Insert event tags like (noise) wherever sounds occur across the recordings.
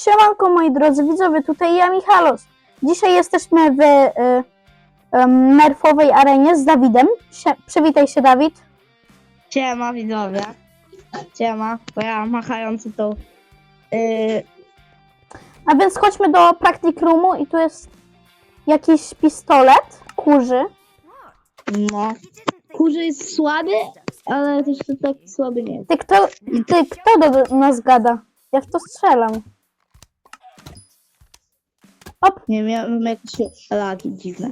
Siemanko moi drodzy widzowie, tutaj ja Michalos. Dzisiaj jesteśmy w y, nerfowej arenie z Dawidem. Sie, przywitaj się Dawid. Siema widzowie. Siema, bo ja machający tą. Yy, A więc chodźmy do Practic Roomu i tu jest jakiś pistolet kurzy. no. Kurzy jest słaby, ale też to tak słaby nie jest. Ty kto, ty, kto do nas gada? Ja w to strzelam. Op, Nie ja mam jakieś lagi dziwne.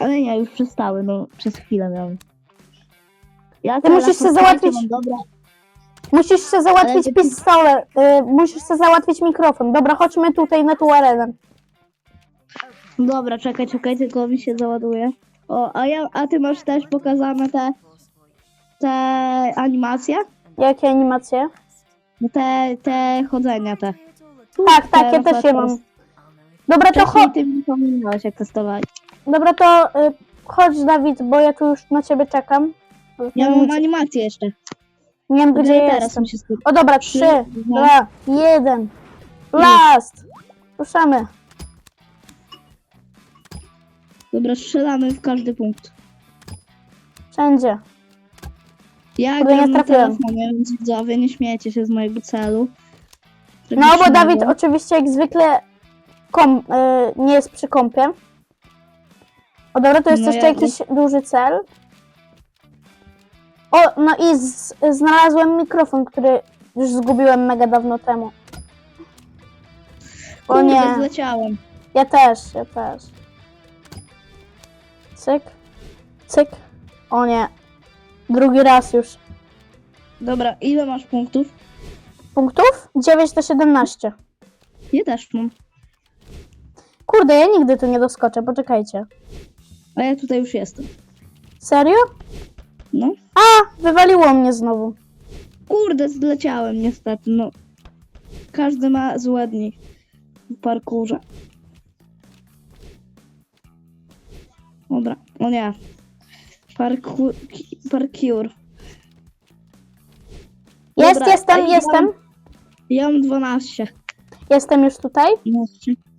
Ale nie, już przestały, no przez chwilę miałem. Ja Ty musisz się załatwić- dobra. musisz się załatwić Ale pistolet, y, musisz się załatwić mikrofon. Dobra, chodźmy tutaj na tą arenę. Dobra, czekaj, czekaj, tylko mi się załaduje. O, a ja, a ty masz też pokazane te te animacje? Jakie animacje? Te, te chodzenia te. Tak, tak, ja Teraz też je mam. Dobra, to chodź. ty mi jak testowałeś. Dobra, to y, chodź Dawid, bo ja tu już na ciebie czekam. Ja mam animację jeszcze. nie wiem, gdzie teraz jestem. mi się. O dobra, Trzy, trzy, dwa. jeden. Last! Ruszamy. Dobra, strzelamy w każdy punkt. Wszędzie. Ja Kurde, nie gram na trafiłem. telefonie, więc widzowie, nie śmiejcie się z mojego celu. No bo. Dawid oczywiście jak zwykle kom, y, nie jest przy kąpie. O dobra, to jest No jeszcze ja- jakiś duży cel. O, no i z, znalazłem mikrofon, który już zgubiłem mega dawno temu. O Kurde, nie. zleciałem. Ja też, ja też. Cyk, cyk. O nie. Drugi raz już. Dobra, ile masz punktów? Punktów? 9 do 17. Ja też mam. Kurde, ja nigdy tu nie doskoczę, poczekajcie. A ja tutaj już jestem. Serio? No. A, wywaliło mnie znowu. Kurde, zleciałem niestety, no. Każdy ma złe dni w parkurze. Dobra, o nie. Parkour. Parkour. Jest, Dobra, jestem, ej, jestem. Ja mam 12. Jestem już tutaj. 13.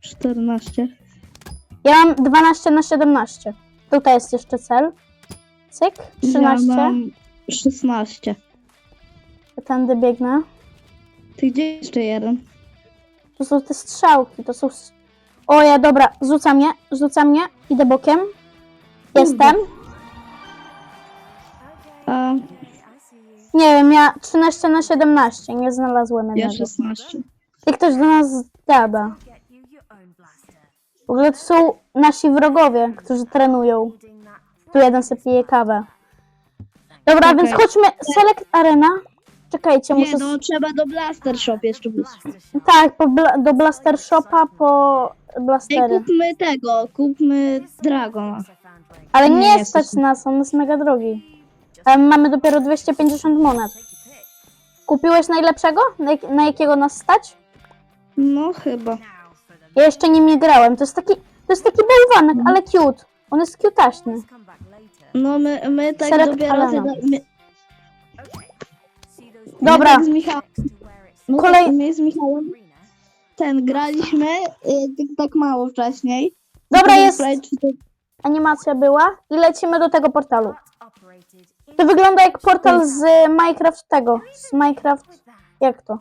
14. Ja mam 12 na 17. Tutaj jest jeszcze cel. Cyk, 13. Ja mam 16. Tędy biegnę. Ty gdzie jeszcze jeden? To są te strzałki, to są... s- O ja, dobra, rzuca mnie, rzuca mnie. Idę bokiem. Jestem. A Nie wiem, ja 13 na 17, nie znalazłem ja jednego. 16. I ktoś do nas gada. W ogóle to są nasi wrogowie, którzy trenują. Tu jeden sobie pije kawę. Dobra, Okej. więc chodźmy. Select Arena. Czekajcie, Nie, muszę... no trzeba do Blaster Shop jeszcze być. Tak, po bla... do Blaster Shopa po Ej, Blastery. kupmy tego, kupmy Dragona. Ale nie nie stać nas, on jest mega drogi. A my mamy dopiero 250 monet. Kupiłeś najlepszego? Na, jak... na jakiego nas stać? No chyba. Ja jeszcze nim nie grałem. To jest taki, to jest taki bałwanek, ale cute. On jest cutaśny. No my, my tak Select dopiero... Alana. Te, my, Dobra, My tak z Michałem, my, Kolej- tak, my z Michałem ten graliśmy y, tak, tak mało wcześniej. dobra jest. prawie Animacja była i lecimy do tego portalu. To wygląda jak portal z Minecraft tego. Z Minecraft. Jak to?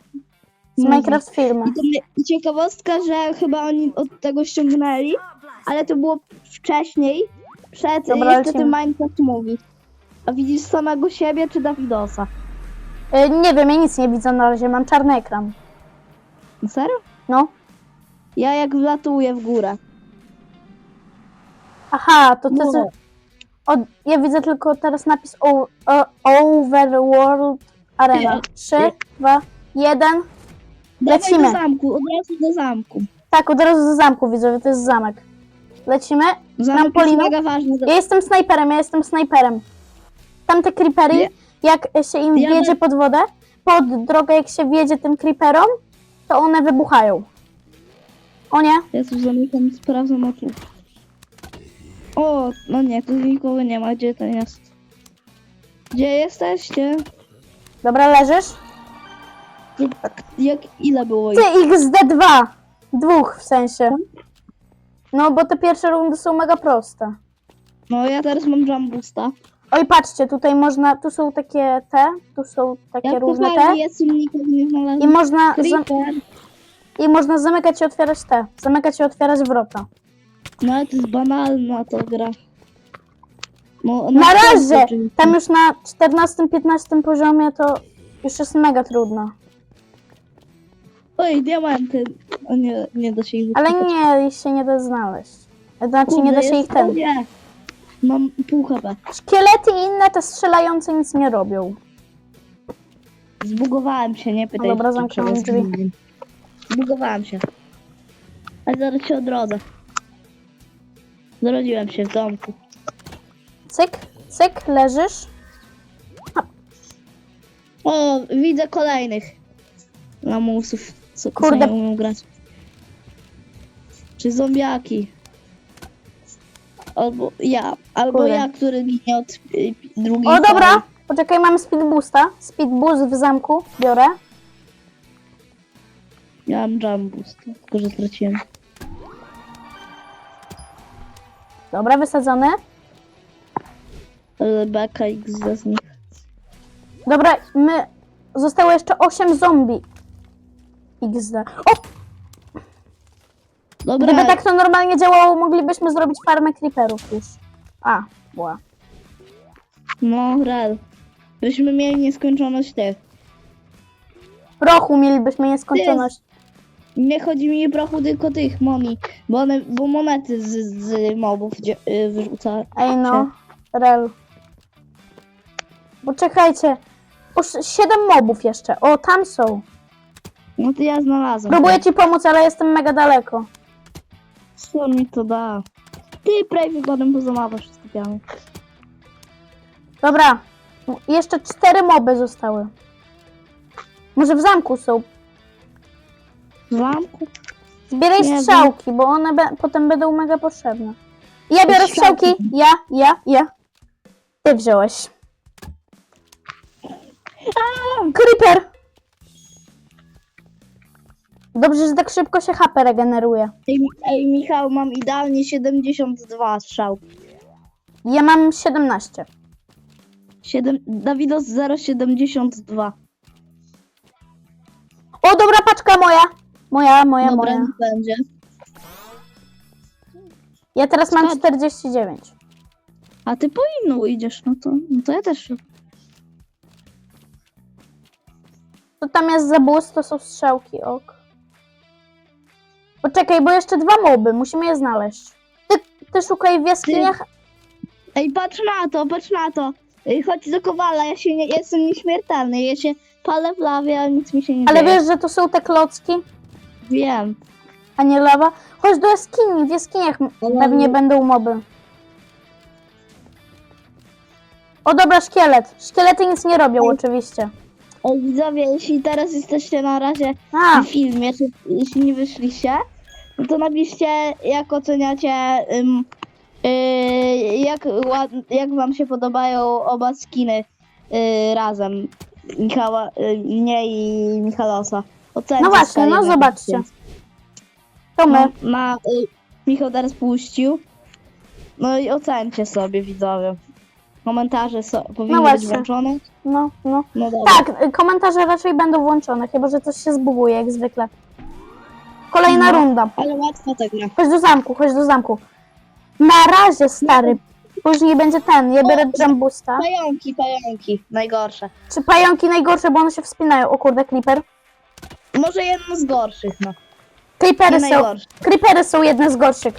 Z Mhm. Minecraft filmu. I to mnie, i ciekawostka, że chyba oni od tego ściągnęli, ale to było wcześniej, przed Dobra, jeszcze lecimy. tym Minecraft Movie. A widzisz samego siebie czy Dawidosa? Y, nie wiem, ja nic nie widzę na razie, mam czarny ekran. Serio? No. Ja jak wlatuję w górę. Aha, to ty. No. No. O, ja widzę tylko teraz napis o, o, Overworld Arena. Nie. 3, 2, 1. Dawaj Lecimy. do zamku, od razu do zamku. Tak, od razu do zamku widzowie, to jest zamek. Lecimy. Zamek jest Trampoliną? mega ważny. Ja jestem snajperem, ja jestem snajperem. Tamte creepery, Nie. jak się im Ja wjedzie pod wodę, pod drogę jak się wjedzie tym creeperom, to one wybuchają. O nie, Ja tu zamykam, sprawdzam oczu. O, no nie, tu nikogo nie ma. Gdzie ten jest? Gdzie jesteście? dobra, leżysz? Jak, ile było ich? Ty, XD2! Dwóch w sensie. No, bo te pierwsze rundy są mega proste. No ja teraz mam Jambusta. Oj, patrzcie, tutaj można, tu są takie te, tu są takie Ja różne te. jestem nikogo nie I znalazłem. można, zam, Creeper. I można zamykać i otwierać te. Zamykać i otwierać wrota. No ale to jest banalna ta gra. No, Na razie! Tam już na 14-15 poziomie to już jest mega trudno. Oj, diamenty. O nie, nie da się ich Ale nie, ich się nie da znaleźć. Znaczy nie Kurde, da się jest- ich ten. Nie. Mam pół HP. Szkielety i inne te strzelające nic nie robią. Zbugowałem się, nie pytaj. No dobra, zamknąłem drzwi. Zbugowałem się. Ale zaraz się odrodzę. Zrodziłem się w domku. Cyk, cyk, leżysz. O, widzę kolejnych lamusów, co Kurde. Umieją grać. Czy zombiaki. Albo ja, albo Kurde. ja, który ginie od y, drugiej O, dobra! Poczekaj, mam speed boosta. Speed boost w zamku. Biorę. Ja mam jump boost, tylko że straciłem. Dobra, wysadzony. Ale beka X z nich. Dobra, my... Zostało jeszcze 8 zombie. XD. O! Dobra, Gdyby tak to normalnie działało, moglibyśmy zrobić farmę creeperów już. A, była. no rel. Byśmy mieli nieskończoność tych. Prochu mielibyśmy nieskończoność. Nie chodzi mi o prochu, tylko tych momi, bo one, bo monety z, z mobów dzie- y, wyrzuca. Ej no, rel. Poczekajcie. Już 7 mobów jeszcze. O, tam są. No to ja znalazłem. Próbuję ci pomóc, ale jestem mega daleko. Co on mi to da? Ty prawie wygodem pozamawasz skupiamy. Dobra. Jeszcze 4 moby zostały. Może w zamku są. W zamku? Zbieraj Nie, strzałki, bo one be potem będą mega potrzebne. Ja biorę Strzałki. strzałki. Ja, ja, ja. Ty wziąłeś. Creeper! Dobrze, że tak szybko się HP regeneruje. Ej, ej Michał, mam idealnie 72 strzałki. Ja mam 17. 7, Dawidos 0,72. O, dobra paczka moja. Moja, moja, Dobra, moja. niech będzie. Ja teraz mam Skąd? 49. A ty po inną idziesz, no to, no to ja też. To tam jest za boost, to są strzałki, ok. Poczekaj, bo jeszcze dwa moby, musimy je znaleźć. Ty, ty szukaj w jaskiniach, Ej, patrz na to, patrz na to. Ej, chodź do kowala, ja się nie, jestem nieśmiertelny. Ja się palę w lawie, a nic mi się nie ale dzieje. wiesz, że to są te klocki, Wiem. a nie lawa. Chodź do jaskini, w jaskiniach m- Ale- pewnie będą moby. O dobra, szkielet. Szkielety nic nie robią, oczywiście. Ej, widzowie, jeśli teraz jesteście na razie A, w filmie, czy, jeśli nie wyszliście, to napiszcie, jak oceniacie, ym, yy, jak, ład, jak wam się podobają oba skiny yy, razem. Michała, yy, mnie i Michalosa. Ocencie no właśnie, no zobaczcie. To my. No, ma, y, Michał teraz puścił. No i ocencie sobie, widzowie. Komentarze so, powinny być właśnie. włączone. No, no. No dobra. Tak, y, komentarze raczej będą włączone, chyba że coś się zbuguje, jak zwykle. Kolejna No. runda. Ale łatwa ta gra. Chodź do zamku, chodź do zamku. Na razie, stary. Później będzie ten, ja biorę Jambusta. Pająki, pająki. Najgorsze. Czy pająki najgorsze, bo one się wspinają. O kurde, creeper. Może jedno z gorszych, no. Creepery Nie są, najgorsze. creepery są jedne z gorszych.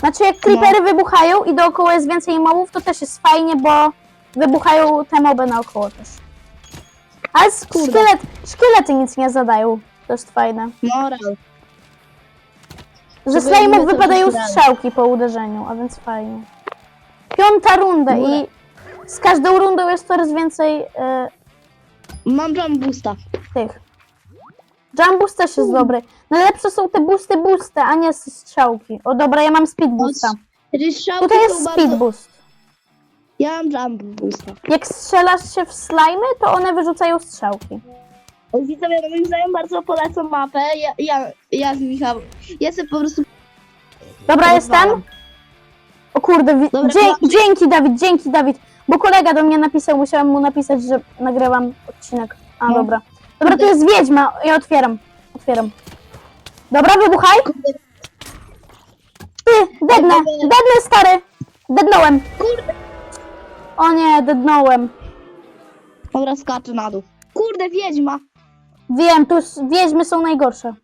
Znaczy jak creepery wybuchają i dookoła jest więcej mobów, to też jest fajnie, bo wybuchają te moby naokoło też. Ale Kurde. szkielet, szkielety nic nie zadają. To jest fajne. Moral. Że Żeby slajmów to wypadają wygrali. strzałki po uderzeniu, a więc fajnie. Piąta runda i z każdą rundą jest coraz więcej e, Mam jump boosta. tych. Jump boost też jest dobry. Najlepsze są te boosty boosty, a nie strzałki. O dobra, ja mam speed boosta. Tutaj jest speed boost. Ja mam jump boosta. Jak strzelasz się w slajmy, to one wyrzucają strzałki. Widzowie, moim zdaniem bardzo polecam mapę. Ja, ja, ja z Michał. Jestem po prostu. Dobra, jestem. O kurde, wi- Dobra, dzie- dzięki Dawid, dzięki Dawid. Bo kolega do mnie napisał, musiałam mu napisać, że nagrywam odcinek. A, No. dobra. Dobra, tu jest wiedźma. Ja otwieram. Otwieram. Dobra, wybuchaj. Ty, dednę, dednę stary. Dednąłem. Kurde! O nie, dednąłem. Dobra, skaczę na dół. Kurde, wiedźma! Wiem, tu s- wiedźmy są najgorsze.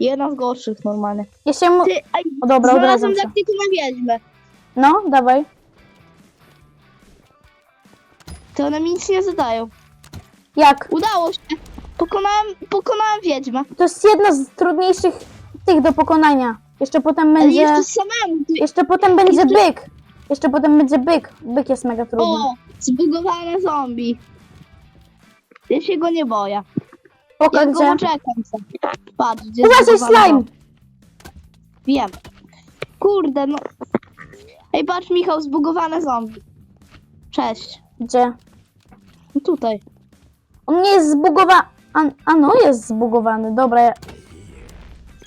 Jedna z gorszych normalnie. Ja się mu... Ty, O dobra, znalazłem odradzam się. taktykę na wiedźmę. No, dawaj. To one mi nic nie zadają. Jak? Udało się. Pokonałem, pokonałem wiedźmę. To jest jedna z trudniejszych tych do pokonania. Jeszcze potem Ale będzie... jeszcze samemu. Ty... Jeszcze potem będzie byk. Jeszcze potem będzie byk. Byk jest mega trudny. O, zbugowane zombie. Ja się go nie boję. Poko, Ja go gdzie? poczekam sobie. Patrz, gdzie Uważaj, zbugowany slime! zombie. Wiem. Kurde, no. Ej, patrz, Michał, zbugowane zombie. Cześć. Gdzie? No tutaj. On nie jest zbugowany. A, a no, jest zbugowany. Dobra, ja...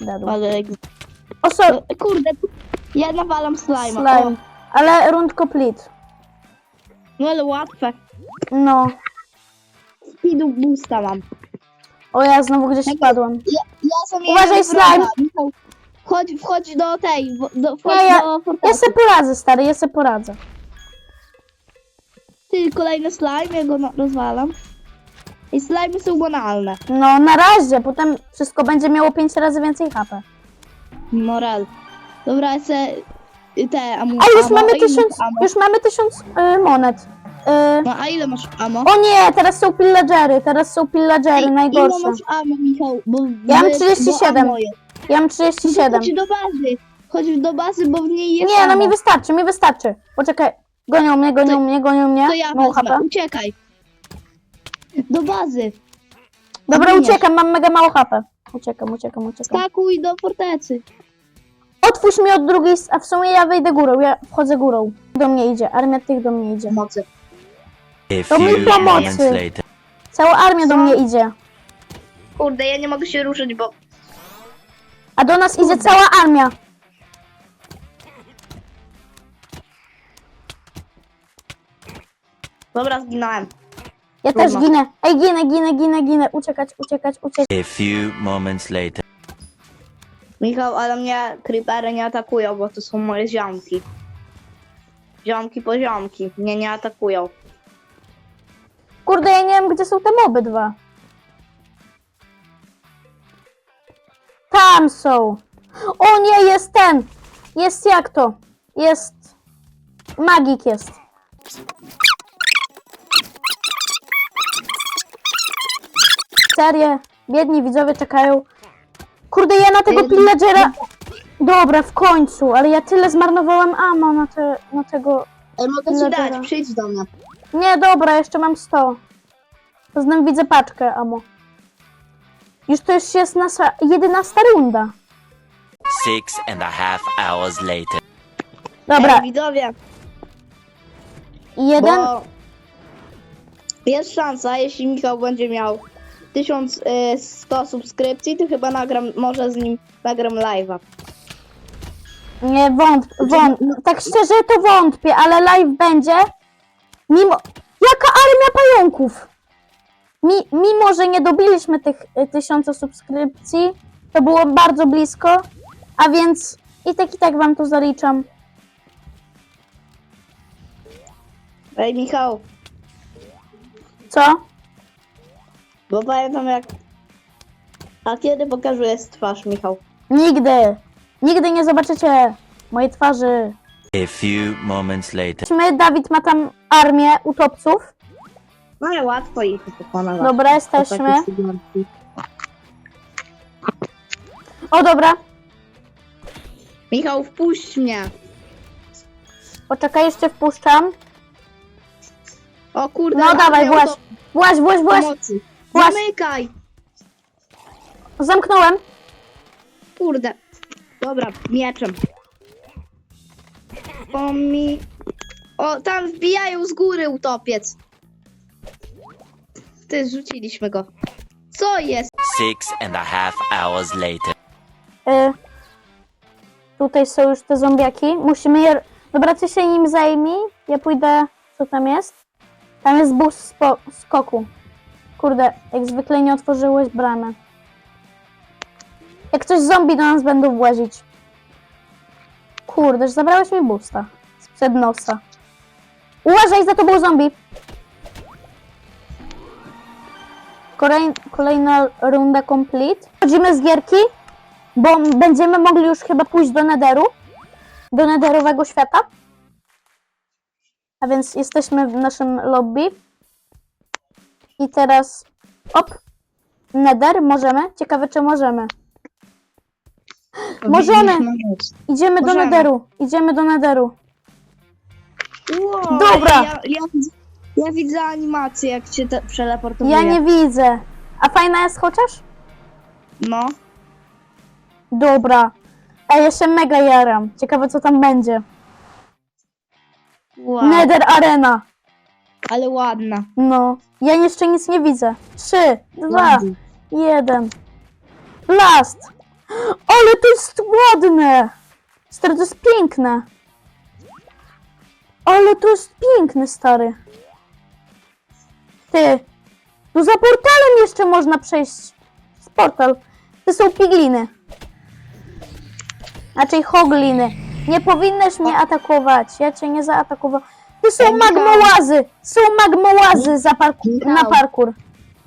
Dadł. Ale... O, sorry. E, Kurde, ja nawalam slime. Slime. Ale rund complete. No ale łatwe. No. Speedu boosta mam. O, ja znowu gdzieś spadłem. Ja, ja Uważaj, slime. Michał, Wchodź, do tej, do, wchodź Nie, ja- do Ja fortecy. se poradzę, stary, ja se poradzę. Ty, kolejny slime, ja go na- rozwalam. I slime są banalne. No, na razie. Potem wszystko będzie miało 5 razy więcej HP. Moral. Dobra, ja se te amu, A już mamy tysiąc, już mamy tysiąc y, monet. Y, No a ile masz amo? o nie, teraz są pillagery, teraz są pillagery, Ej, najgorsze. Ile masz amo, Michał? Bo, Ja mam bo- 37. bo amo jest. Ja mam No to 37. Chodź do bazy. Chodź do bazy, bo w niej jest Nie, no amo. mi wystarczy, mi wystarczy. Poczekaj, gonią mnie, gonią To- mnie, gonią mnie. To ja Mało HP. uciekaj. Do bazy. Dobra, uciekam, mam mega mało HP. Uciekam, uciekam, uciekam. Skakuj do fortecy. Otwórz mi od drugiej, a w sumie ja wejdę górą, ja wchodzę górą. Do mnie idzie, armia tych do mnie idzie. Mocy. A To mi few pomocy. moments later. Cała armia do mnie idzie. Kurde, ja nie mogę się ruszyć, bo... A do nas idzie cała armia. Dobra, zginąłem. Ja też Trudno. ginę. Ej, ginę, ginę, ginę, ginę. Uciekać, uciekać, uciekać. A few moments later. Michał, ale mnie creepery nie atakują, bo to są moje ziomki. Ziomki po ziomki. Mnie nie atakują. Kurde, ja nie wiem, gdzie są te moby dwa. Tam są. O nie, jest ten. Jest jak to? Jest... Magik jest. Serię. Biedni widzowie czekają. Kurde, ja na tego pillagera... Dobra, w końcu, ale ja tyle zmarnowałam ammo na, te, na tego... Ale mogę ci dać, przyjdź do mnie. Nie, dobra, jeszcze mam 100. Poznam widzę paczkę, amo. Już to już jest nasza 11 runda. Six and a half hours later. Dobra, Ej, widzowie, jeden... bo jest szansa, jeśli Michał będzie miał 1100 subskrypcji, to chyba nagram, może z nim nagram live'a. Nie, wątp, wąt, tak szczerze to wątpię, ale live będzie. Mimo... Jaka armia pająków! Mi, mimo, że nie dobiliśmy tych y, tysiąca subskrypcji, to było bardzo blisko, a więc i tak i tak wam to zaliczam. Ej, Michał, Co? bo pamiętam jak... A kiedy pokażę twarz, Michał? Nigdy! Nigdy nie zobaczycie mojej twarzy. A few moments later. My, Dawid ma tam armię utopców. No ale łatwo ich pokonać. Dobra, jesteśmy. O, dobra. Michał, wpuść mnie. Poczekaj, jeszcze wpuszczam. O kurde, No dawaj, właź. Właź, właź. Właź. Zamykaj. Zamknąłem. Kurde. Dobra, mieczem. O mi... O, tam wbijają z góry utopiec. Ty, zrzuciliśmy go. Co jest? Six and a half hours later. Y, tutaj są już te zombiaki. Musimy je... Dobra, ty się nim zajmij. Ja pójdę... Co tam jest? Tam jest bus spo... skoku. Kurde, jak zwykle nie otworzyłeś bramy. Jak coś zombie do nas będą włazić. Kurde, że zabrałeś mi busta. Sprzed nosa. Uważaj, za tobą zombie! Kolej, kolejna runda complete. Chodzimy z gierki, bo będziemy mogli już chyba pójść do Nederu. Do Nederowego świata. A więc jesteśmy w naszym lobby. I teraz... Op! Nether, możemy? Ciekawe, czy możemy. Możemy. Idziemy do Możemy. Nederu. Idziemy do Nederu. Wow, Dobra. Ja, ja, widzę- ja widzę animację, jak cię te przeleportuje. Ja nie widzę. A fajna jest chociaż? No. Dobra. A ja się mega jaram. Ciekawe, co tam będzie. Wow. Nether Arena. Ale ładna. No. Ja jeszcze nic nie widzę. Trzy, dwa, Ładnie. jeden. Blast! Ale to jest ładne! Stary, to jest piękne. Ale to jest piękne, stary. Ty. Tu za portalem jeszcze można przejść. Z portal. To są pigliny. Raczej hogliny. Nie powinnaś mnie atakować. Ja cię nie zaatakowałam. Tu są magmołazy. Są magmołazy za parku- na parkour.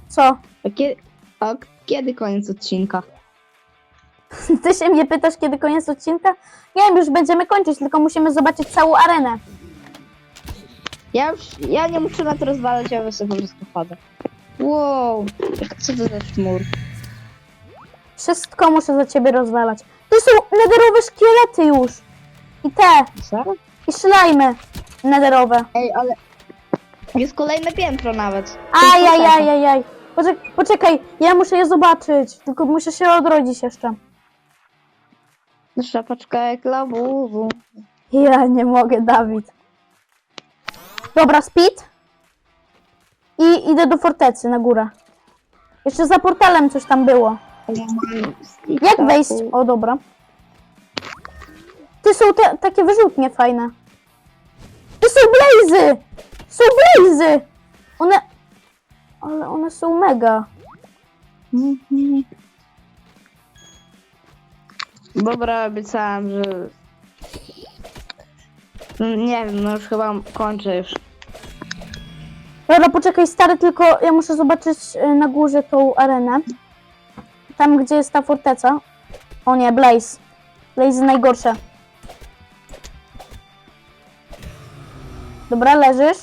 Co? A kiedy, a kiedy koniec odcinka? (laughs) Ty się mnie pytasz, kiedy koniec odcinka? Nie wiem, już będziemy kończyć, tylko musimy zobaczyć całą arenę. Ja już, ja nie muszę na to rozwalać, ja sobie po prostu chodzę. Wow, co to za chmur? Wszystko muszę za ciebie rozwalać. Tu są nederowe szkielety już. I te. Co? I szlajmy nederowe. Ej, ale jest kolejne piętro nawet. Ajajajajaj. Poczek poczekaj, ja muszę je zobaczyć. Tylko muszę się odrodzić jeszcze. Szapaczka jak labubu. Ja nie mogę, Dawid. Dobra, speed. I idę do fortecy na górę. Jeszcze za portalem coś tam było. Jak wejść? O, dobra. Ty są te, takie wyrzutnie fajne. Tu są blazy! Są blazy! One... Ale one są mega. Dobra, obiecałam, że... No, Nie wiem, no już chyba kończę już. Dobra, poczekaj, stary, tylko ja muszę zobaczyć y, na górze tą arenę. Tam, gdzie jest ta forteca. O nie, Blaze. Blaze najgorsze. Dobra, leżysz.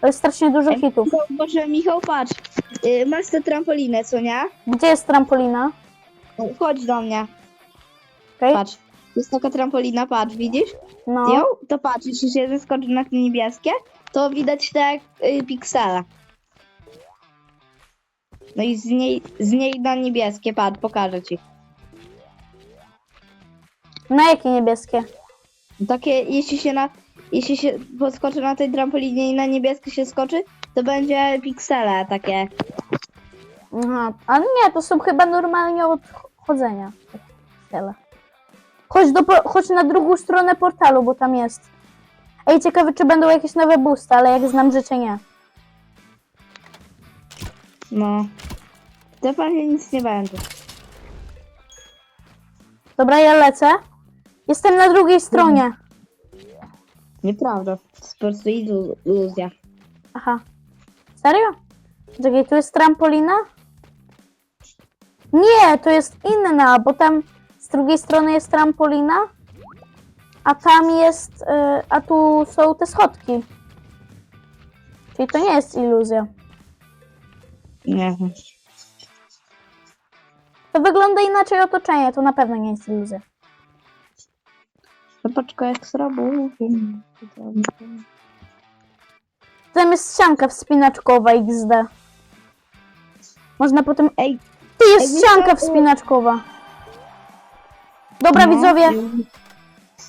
To jest strasznie dużo hitów. Michał, Boże, Michał, patrz. Y, Masz tę trampolinę, co nie? Gdzie jest trampolina? Chodź do mnie. Okej, Patrz. To jest taka trampolina, patrz, widzisz? no. Ją? To patrz, jeśli się zeskoczy na te niebieskie, to widać te y, piksele. No i z niej, z niej na niebieskie, patrz, pokażę ci. Na jakie niebieskie? Takie, jeśli się na, jeśli się podskoczy na tej trampolinie i na niebieskie się skoczy, to będzie piksele takie. Aha, a nie, to są chyba normalnie od chodzenia. Tyle. Chodź, do, po- chodź na drugą stronę portalu, bo tam jest. Ej, ciekawe, czy będą jakieś nowe boosty, ale jak znam życie, nie. No. To pewnie nic nie będzie. Dobra, ja lecę. Jestem na drugiej stronie. Nieprawda. To jest po prostu ilu- iluzja. Aha. Serio? Czekaj, tu jest trampolina? Nie, to jest inna, bo tam drugiej strony jest trampolina, a tam jest, y, a tu są te schodki. Czyli to nie jest iluzja. Nie wiem. To wygląda inaczej otoczenie, to na pewno nie jest iluzja. Zobaczka jak srabu. Tam jest ścianka wspinaczkowa XD. Można potem... Ej, Ej, jest wiecie, ścianka wspinaczkowa. Dobra, no, widzowie,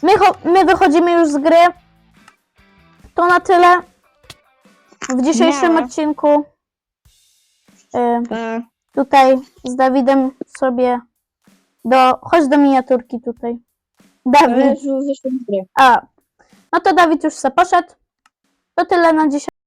my, my wychodzimy już z gry. To na tyle w dzisiejszym Nie. odcinku. Y, E, tutaj z Dawidem sobie do... Chodź do miniaturki tutaj. Dawid. A, no to Dawid już se poszedł. To tyle na dzisiaj.